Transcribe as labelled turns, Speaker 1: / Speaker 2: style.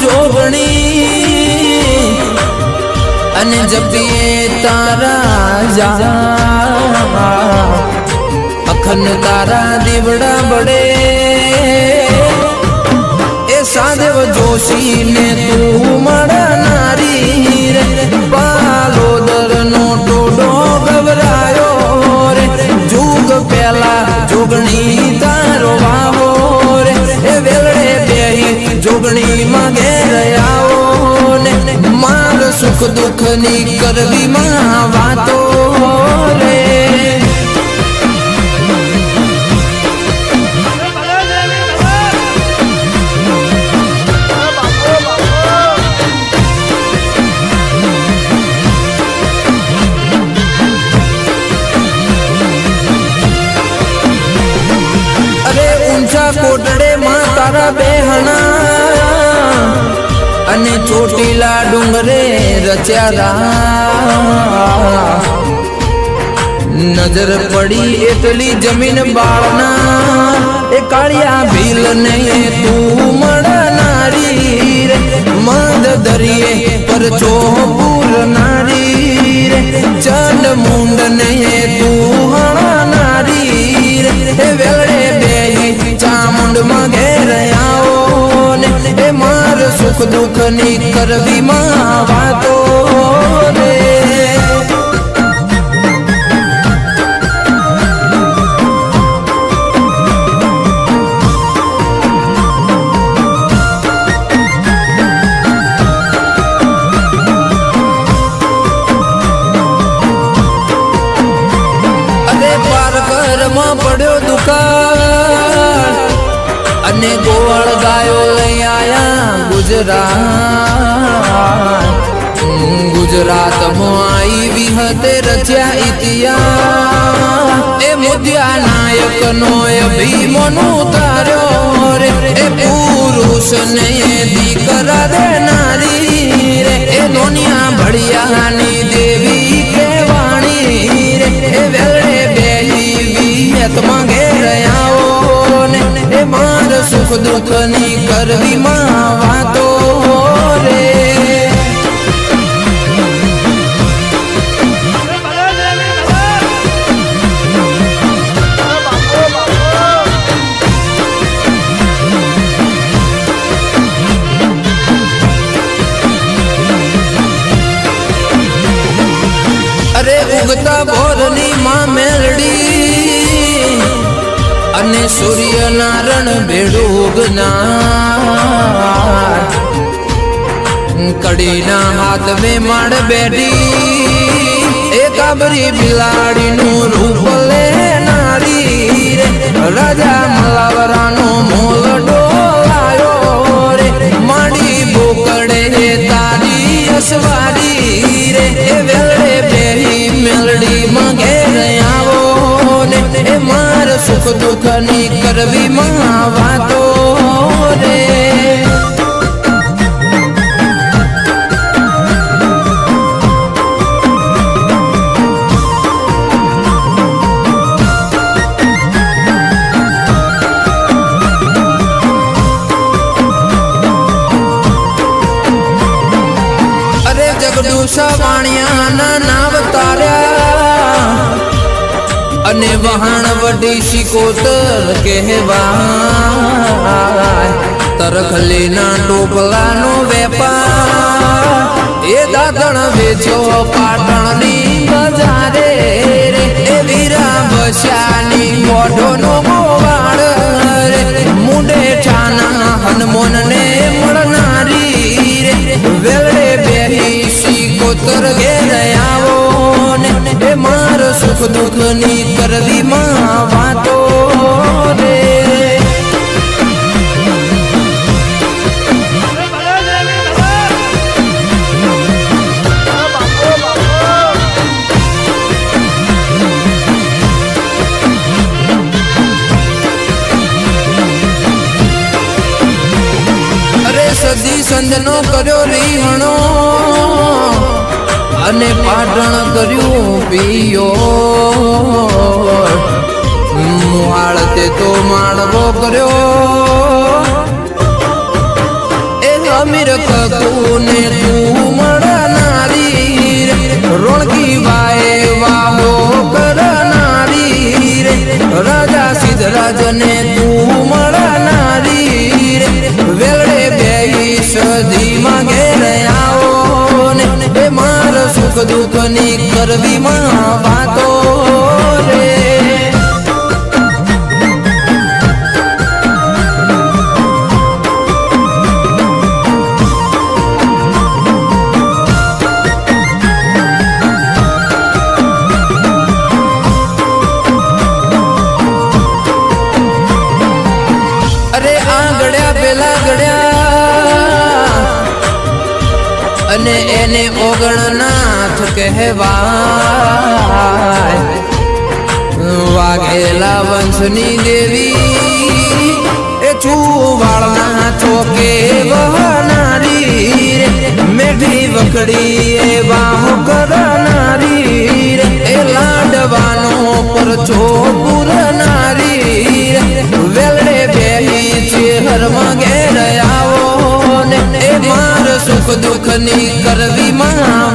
Speaker 1: જોગણી અને જપીએ તારા જા અખન તારા દીવડા બડે એ સાધવ જોશી ને તું મળનારી માં વાતો રે. અરે ઊંચા કોટડે માં તારા બેહણા અને ચોટીલા ડુંગરે રચ્યા નજર પડી એટલી જમીન બાળના. એ કાળિયા ભીલ ને તું મળનારી મદ દરિયે પર ચોપુર નારી ચંડ મુંડ ને તું હણાનારી વેળે બે ચામુંડમાં ઘેર આવો ને. એ માર સુખ દુઃખ ની કરવી માં વાતો રે. પડ્યો દુકાળ અને આયા ગુજરાત. ગુજરાતમાં આવી વિહતે રચ્યા ઇતિહાસ. એ મુદ્યા નાયક નો અભિમનો તાર્યો રે. એ પુરુષ ને દીકરા દેનારી રે. એ દુનિયા અને સૂર્યનારાયણ ભેડું ઉગનાર. કડીના હાથ મે માડ બેઠી, એ કાબરી બિલાડીનું રૂપ લેનારી રે. રાજા મલાવરાનો મોલ ડોલાયો રે. માડી બોકડે તારી અસવારી રે. એ વેળે બેહી મેલડી માં ઘેર આવો ને. એ માર સુખ દુઃખ ની કરવી માં વાતો રે. અરે જગડુસા વાણિયાના નામ તાર્યા. અને વહાણ વડી શિકોતર કહેવાય. તરખલીના ટોપલાનો વેપાર. એ દાદણ વેચ્યો પાટણની બજારે એ વીરા બસાની મોઢોનો ગોવાળ રે. મુંડે ઠાના હનુમાનને મળનારી વેલડે બેહી શીકોતર ઘેર આવો ને એ માર સુખ દુઃખની કરવી માં વાતો રે સદી સંજનો કર્યો રીહણો. અને પાટણ કર્યું પિયો. મુહાળ તે તો માળવો કર્યો. એ અમીર કકુને માર દુઃખની કરવી માં વાતો રે અને એને ઓગણનાથ કહેવાય. વંશની દેવી, એ છુવાળના ચોકે મેઠી વખડી એ બાહુ કરનારી એ લાડવાનો પરચો પૂરનારી રે. વેલડે બેહી છે હરમાં ઘેર આવો ને, એ માર સુખ દુઃખની કરવી માં